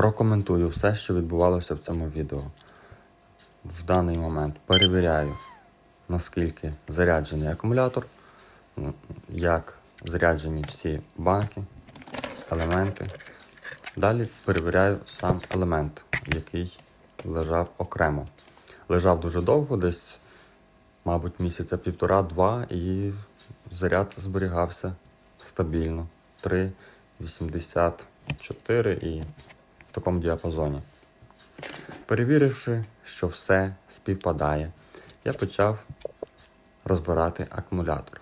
Прокоментую все, що відбувалося в цьому відео. В даний момент перевіряю, наскільки заряджений акумулятор, як заряджені всі банки, елементи. Далі перевіряю сам елемент, який лежав окремо. Лежав дуже довго, десь, мабуть, місяця півтора-два, і заряд зберігався стабільно. 3,84 і в такому діапазоні. Перевіривши, що все співпадає, я почав розбирати акумулятор.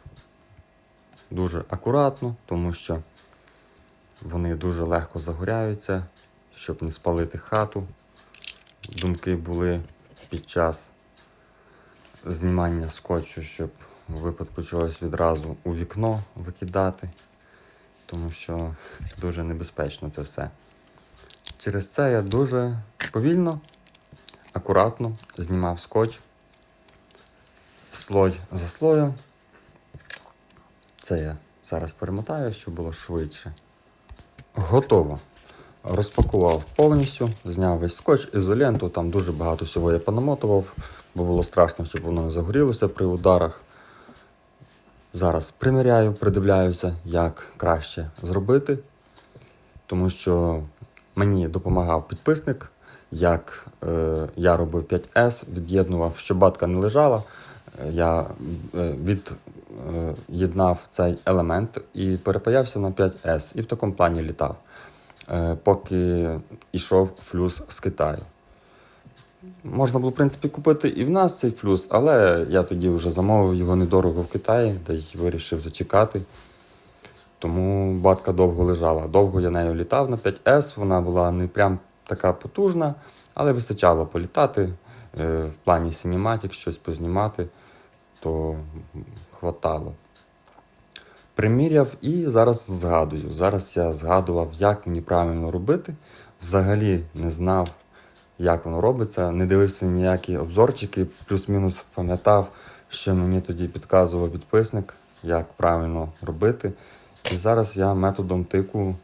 Дуже акуратно, тому що вони дуже легко загоряються, щоб не спалити хату. Думки були під час знімання скотчу, щоб у випадку чогось відразу у вікно викидати, тому що дуже небезпечно це все. Через це я дуже повільно, акуратно знімав скотч слой за слоєм. Це я зараз перемотаю, щоб було швидше. Готово. Розпакував повністю, зняв весь скотч, ізоленту, там дуже багато всього я понамотував, бо було страшно, щоб воно не загорілося при ударах. Зараз приміряю, придивляюся, як краще зробити, тому що мені допомагав підписник, як е, я робив 5С, від'єднував, щоб батка не лежала. Е, Я е, від'єднав цей елемент і перепаявся на 5С, і в такому плані літав, е, поки йшов флюс з Китаю. Можна було, в принципі, купити і в нас цей флюс, але я тоді вже замовив його недорого в Китаї, десь вирішив зачекати. Тому батка довго лежала. Довго я нею літав на 5С, вона була не прям така потужна, але вистачало політати. Е, В плані синематик, щось познімати, то хватало. Приміряв і зараз згадую. Зараз я згадував, як мені правильно робити. Взагалі не знав, як воно робиться, не дивився ніякі обзорчики, плюс-мінус пам'ятав, що мені тоді підказував підписник, як правильно робити. І зараз я методом тику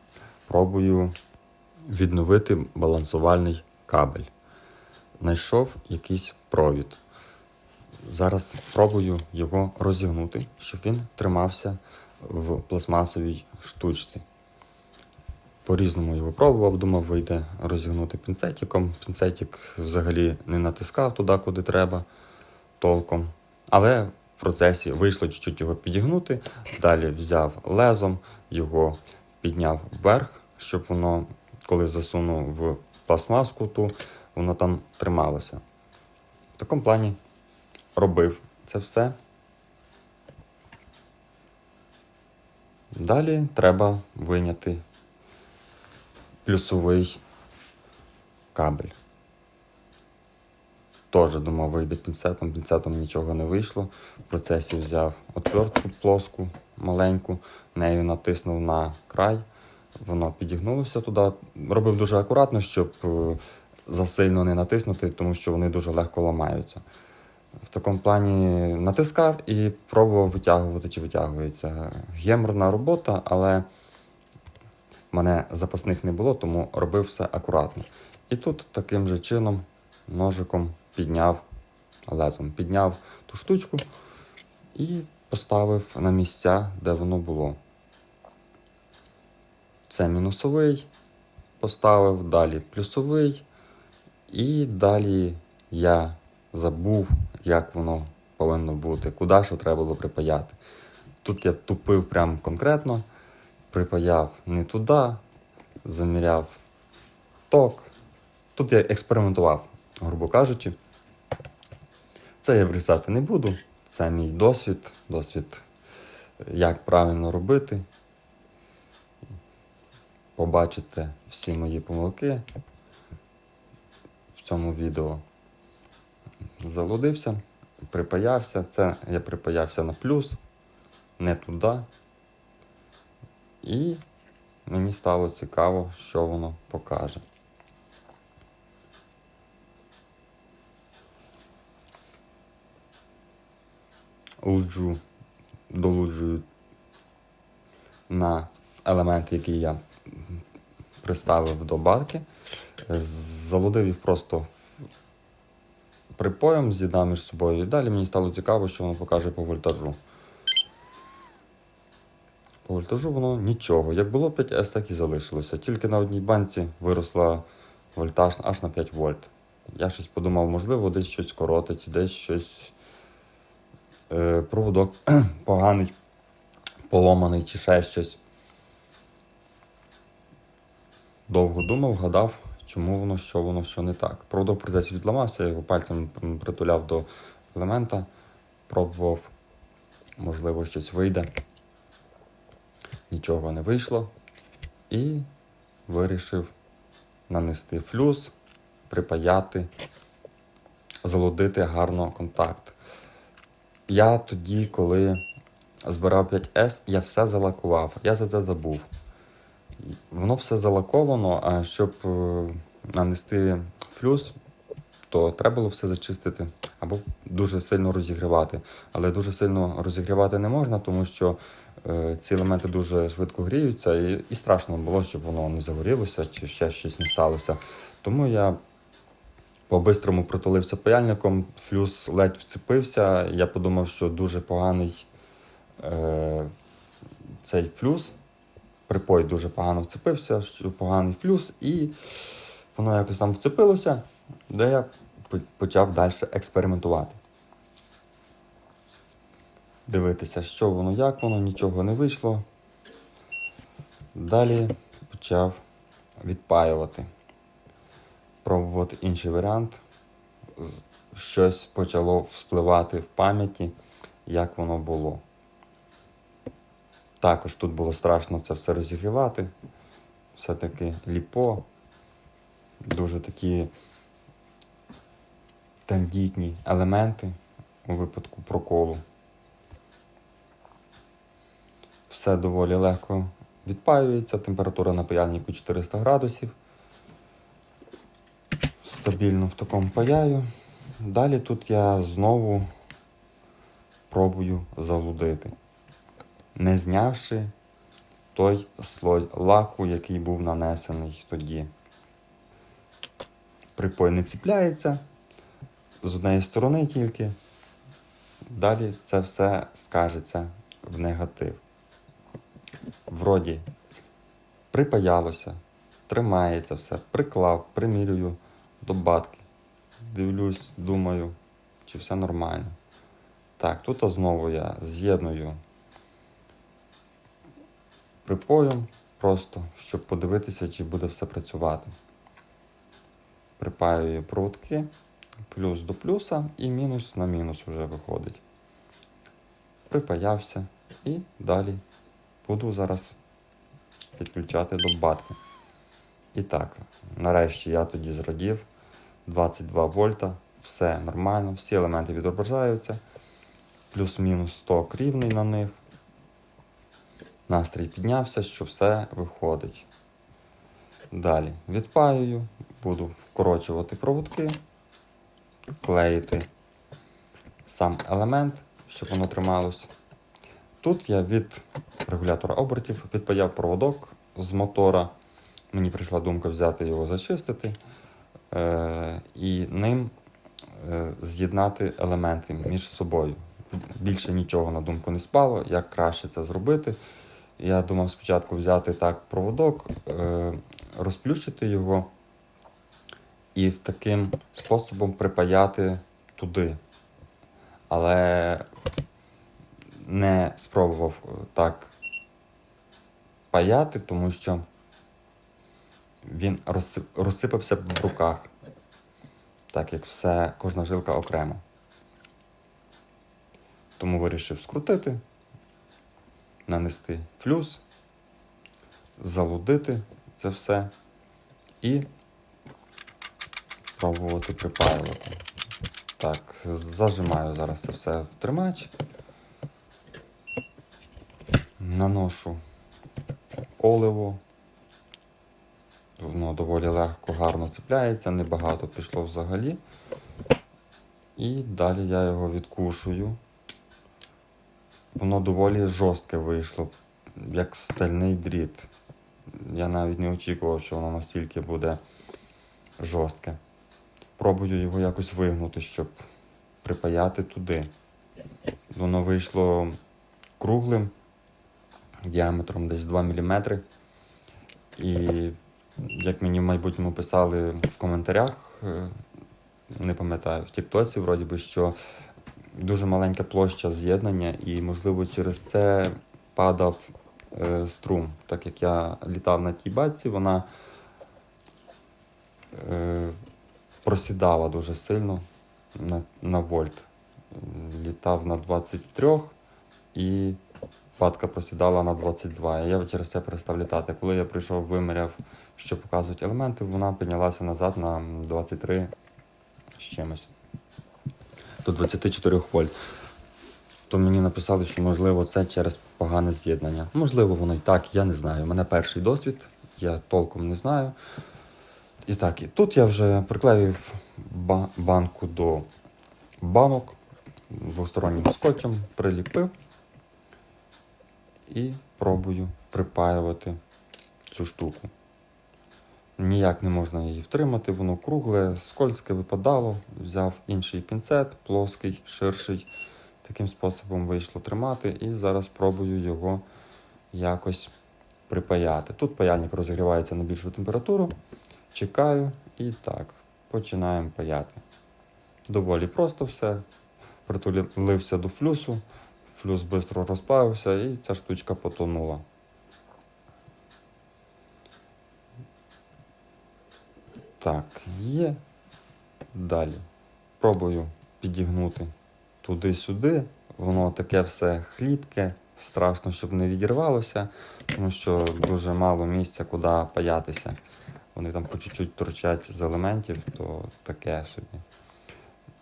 пробую відновити балансувальний кабель. Знайшов якийсь провід. Зараз пробую його розігнути, щоб він тримався в пластмасовій штучці. По-різному його пробував, думав, вийде розігнути пінцетиком. Пінцетик взагалі не натискав туди, куди треба толком. Але в процесі вийшло чуть-чуть його підігнути. Далі взяв лезом, його підняв вверх, щоб воно, коли засунув в пластмаску, ту, воно там трималося. В такому плані робив це все. Далі треба виняти плюсовий кабель. Теж думав, вийде пінцетом, пінцетом нічого не вийшло. В процесі взяв отвертку плоску, маленьку, нею натиснув на край, воно підігнулося туди. Робив дуже акуратно, щоб е, засильно не натиснути, тому що вони дуже легко ламаються. В такому плані натискав і пробував витягувати, чи витягується. Геморна робота, але в мене запасних не було, тому робив все акуратно. І тут таким же чином ножиком підняв лезом, підняв ту штучку і поставив на місця, де воно було. Це мінусовий, поставив, далі плюсовий, і далі я забув, як воно повинно бути, куди що треба було припаяти. Тут я тупив прям конкретно, припаяв не туди, заміряв ток. Тут я експериментував, грубо кажучи. Це я врізати не буду. Це мій досвід, досвід, як правильно робити. Побачите всі мої помилки в цьому відео. Залудився, припаявся. Це я припаявся на плюс, не туди. І мені стало цікаво, що воно покаже. Луджу, долуджую на елемент, який я приставив до банки, залудив їх просто припоєм, з'єднав між собою. І далі мені стало цікаво, що воно покаже по вольтажу. По вольтажу воно нічого. Як було 5С, так і залишилося. Тільки на одній банці виросла вольтаж аж на 5 вольт. Я щось подумав, можливо, десь щось коротить, десь щось проводок поганий, поломаний чи ще щось. Довго думав, гадав, чому воно, що воно, що не так. Проводок в процесі відламався, я його пальцем притуляв до елемента, пробував, можливо, щось вийде. Нічого не вийшло. І вирішив нанести флюс, припаяти, залудити гарно контакт. Я тоді, коли збирав 5С, я все залакував. Я за це забув. Воно все залаковано, а щоб е, нанести флюс, то треба було все зачистити або дуже сильно розігрівати. Але дуже сильно розігрівати не можна, тому що е, ці елементи дуже швидко гріються, і, і страшно було, щоб воно не загорілося чи ще щось не сталося. Тому я по-бистрому притулився паяльником, флюс ледь вцепився. Я подумав, що дуже поганий е, цей флюс. Припой дуже погано вцепився, що поганий флюс, і воно якось там вцепилося, де я почав далі експериментувати. Дивитися, що воно, як воно, нічого не вийшло. Далі почав відпаювати, пробувати інший варіант. Щось почало вспливати в пам'яті, як воно було. Також тут було страшно це все розігрівати. Все-таки ліпо, дуже такі тендітні елементи у випадку проколу. Все доволі легко відпаюється, температура на паяльнику 400 градусів. Стабільно в такому паяю. Далі тут я знову пробую залудити не знявши той слой лаку, який був нанесений тоді. Припой не ціпляється з однієї сторони тільки. Далі це все скажеться в негатив. Вроді припаялося, тримається все, приклав, примірюю до батки. Дивлюсь, думаю, чи все нормально. Так, тут знову я з'єдную припоєм, просто щоб подивитися, чи буде все працювати. Припаюю проводки, плюс до плюса і мінус на мінус вже виходить. Припаявся і далі буду зараз підключати до батки. І так, нарешті я тоді зрадів 22 вольта, все нормально, всі елементи відображаються, плюс-мінус 100 рівний на них. Настрій піднявся, що все виходить. Далі відпаюю, буду вкорочувати проводки, клеїти сам елемент, щоб воно трималось. Тут я від регулятора обертів відпаяв проводок з мотора. Мені прийшла думка взяти його зачистити і ним е- з'єднати елементи між собою. Більше нічого на думку не спало, як краще це зробити. Я думав спочатку взяти так проводок, е, розплющити його і таким способом припаяти туди. Але не спробував так паяти, тому що він розсипався б в руках, так як все, кожна жилка окремо. Тому вирішив скрутити нанести флюс, залудити це все і пробувати припаювати. Так, зажимаю зараз це все в тримач. Наношу оливо. Воно доволі легко, гарно цепляється, небагато пішло взагалі. І далі я його відкушую. Воно доволі жорстке вийшло, як стальний дріт. Я навіть не очікував, що воно настільки буде жорстке. Пробую його якось вигнути, щоб припаяти туди. Воно вийшло круглим, діаметром десь 2 мм. І як мені в майбутньому писали в коментарях, е, не пам'ятаю, в Тіктоці, вроді би, що дуже маленька площа з'єднання, і, можливо, через це падав е, струм. Так як я літав на тій баці, вона е, просідала дуже сильно на, на вольт. Літав на 23 і падка просідала на 22. І я через це перестав літати. Коли я прийшов, виміряв, що показують елементи, вона піднялася назад на 23 з чимось. До 24 вольт. То мені написали, що можливо це через погане з'єднання. Можливо, воно і так, я не знаю. У мене перший досвід, я толком не знаю. І так, і тут я вже приклеїв банку до банок двостороннім скотчем, приліпив і пробую припаювати цю штуку. Ніяк не можна її втримати, воно кругле, скользке випадало. Взяв інший пінцет, плоский, ширший. Таким способом вийшло тримати, і зараз пробую його якось припаяти. Тут паяльник розігрівається на більшу температуру. Чекаю і так, починаємо паяти. Доволі просто все. Притулився до флюсу, флюс швидко розплавився і ця штучка потонула. Так, є. Далі. Пробую підігнути туди-сюди. Воно таке все хліпке, страшно, щоб не відірвалося, тому що дуже мало місця, куди паятися. Вони там по чуть-чуть торчать з елементів, то таке собі.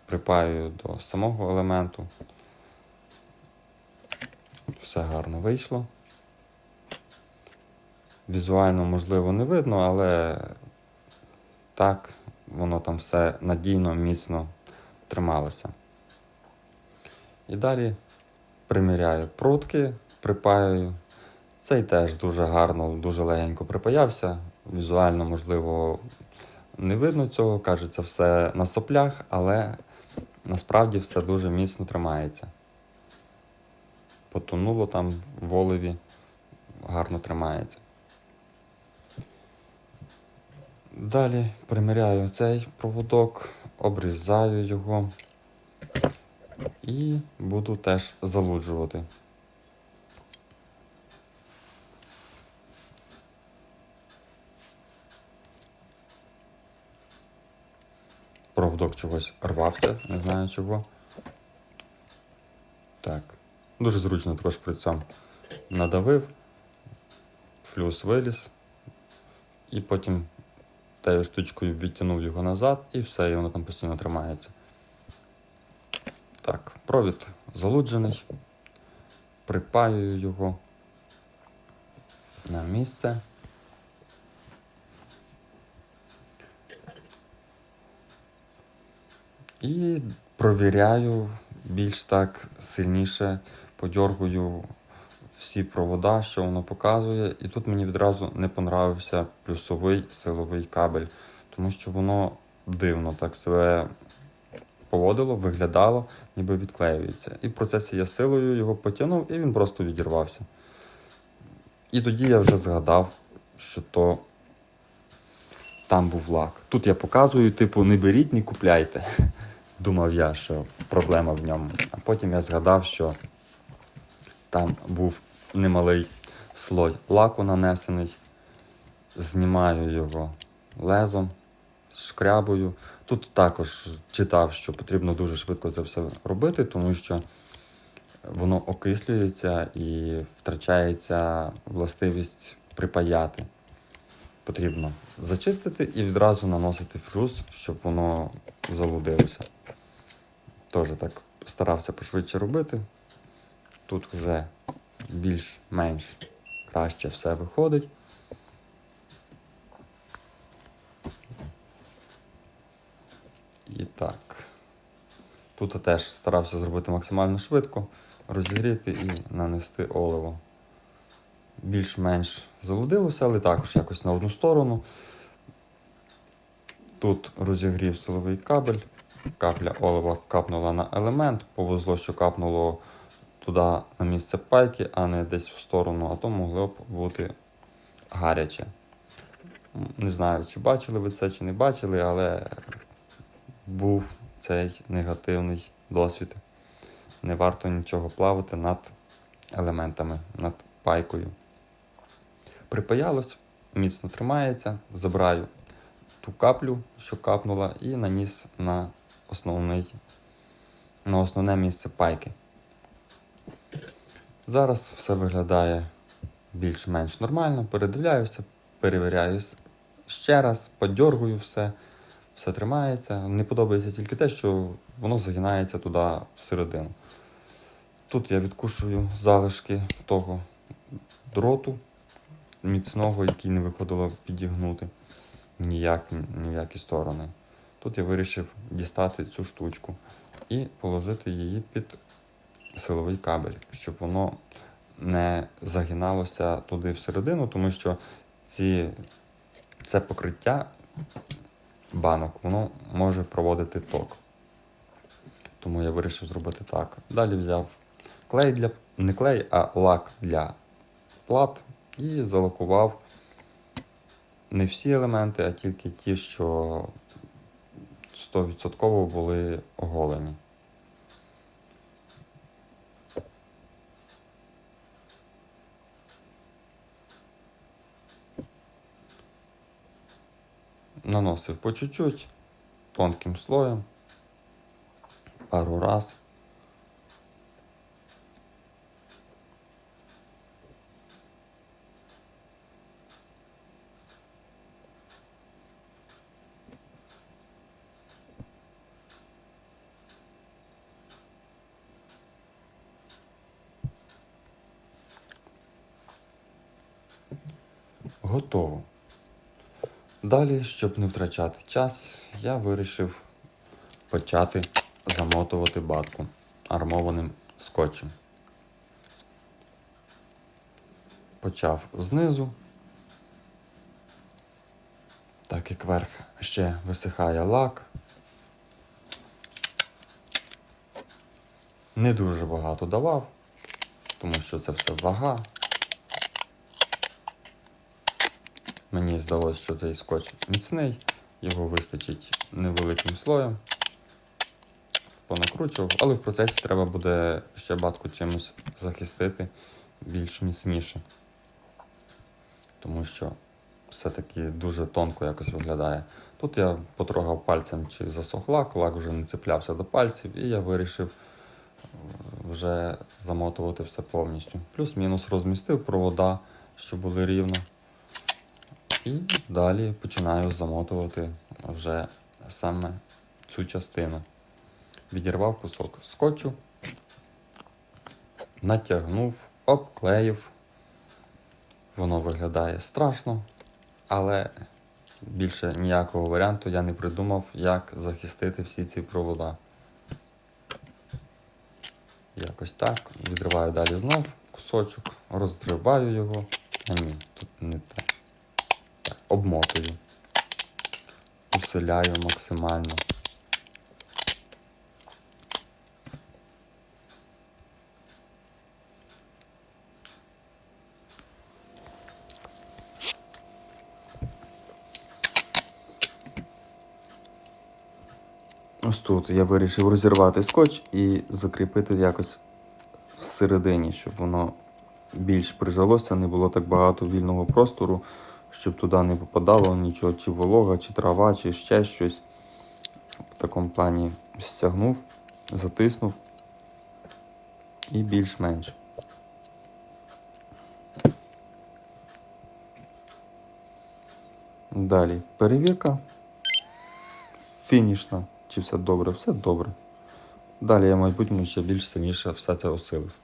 Припаюю до самого елементу. Все гарно вийшло. Візуально, можливо, не видно, але так, воно там все надійно, міцно трималося. І далі приміряю прутки, припаюю. Цей теж дуже гарно, дуже легенько припаявся. Візуально, можливо, не видно цього, кажеться, все на соплях, але насправді все дуже міцно тримається. Потонуло там в оливі, гарно тримається. Далі приміряю цей проводок, обрізаю його і буду теж залуджувати. Проводок чогось рвався, не знаю чого. Дуже зручно також при цьому надавив, флюс виліз, і потім тією штучкою відтягнув його назад і все, і воно там постійно тримається. Так, провід залуджений, припаюю його на місце. І провіряю більш так сильніше, подьоргую всі провода, що воно показує. І тут мені відразу не понравився плюсовий силовий кабель, тому що воно дивно так себе поводило, виглядало, ніби відклеюється. І в процесі я силою його потягнув, і він просто відірвався. І тоді я вже згадав, що то там був лак. Тут я показую, типу, не беріть, не купляйте. Думав я, що проблема в ньому. А потім я згадав, що там був немалий слой лаку нанесений. Знімаю його лезом, шкрябую. Тут також читав, що потрібно дуже швидко це все робити, тому що воно окислюється і втрачається властивість припаяти. Потрібно зачистити і відразу наносити флюс, щоб воно залудилося. Теж так старався пошвидше робити. Тут вже більш-менш краще все виходить. І так. Тут теж старався зробити максимально швидко, розігріти і нанести оливо. Більш-менш залудилося, але також якось на одну сторону. Тут розігрів силовий кабель, капля олива капнула на елемент, повезло, що капнуло туди на місце пайки, а не десь в сторону, а то могло б бути гаряче. Не знаю, чи бачили ви це, чи не бачили, але був цей негативний досвід. Не варто нічого плавати над елементами, над пайкою. Припаялось, міцно тримається, забираю ту каплю, що капнула, і наніс на, основний, на основне місце пайки. Зараз все виглядає більш-менш нормально, передивляюся, перевіряю ще раз, подьоргую все, все тримається. Не подобається тільки те, що воно загинається туди всередину. Тут я відкушую залишки того дроту міцного, який не виходило підігнути ніяк, ні в які сторони. Тут я вирішив дістати цю штучку і положити її під силовий кабель, щоб воно не загиналося туди всередину, тому що ці, це покриття банок воно може проводити ток. Тому я вирішив зробити так. Далі взяв клей для не клей, а лак для плат і залакував не всі елементи, а тільки ті, що 100% були оголені. Наносив по чуть-чуть, тонким слоєм, пару раз. Готово. Далі, щоб не втрачати час, я вирішив почати замотувати батку армованим скотчем. Почав знизу, так як верх ще висихає лак. Не дуже багато давав, тому що це все вага. Мені здалося, що цей скотч міцний, його вистачить невеликим слоєм. Понакручував, але в процесі треба буде ще батку чимось захистити більш міцніше. Тому що все-таки дуже тонко якось виглядає. Тут я потрогав пальцем, чи засох лак, лак вже не цеплявся до пальців, і я вирішив е, вже замотувати все повністю. Плюс-мінус розмістив провода, щоб були рівно. І далі починаю замотувати вже саме цю частину. Відірвав кусок скотчу, натягнув, обклеїв. Воно виглядає страшно, але більше ніякого варіанту я не придумав, як захистити всі ці провода. Якось так. Відриваю далі знов кусочок, розриваю його. А ні, тут не те обмотую, усиляю максимально. Ось тут я вирішив розірвати скотч і закріпити якось всередині, щоб воно більш прижалося, не було так багато вільного простору щоб туди не попадало нічого, чи волога, чи трава, чи ще щось. В такому плані стягнув, затиснув і більш-менш. Далі перевірка. Фінішна. Чи все добре? Все добре. Далі я, в майбутньому ще більш сильніше все це осилив.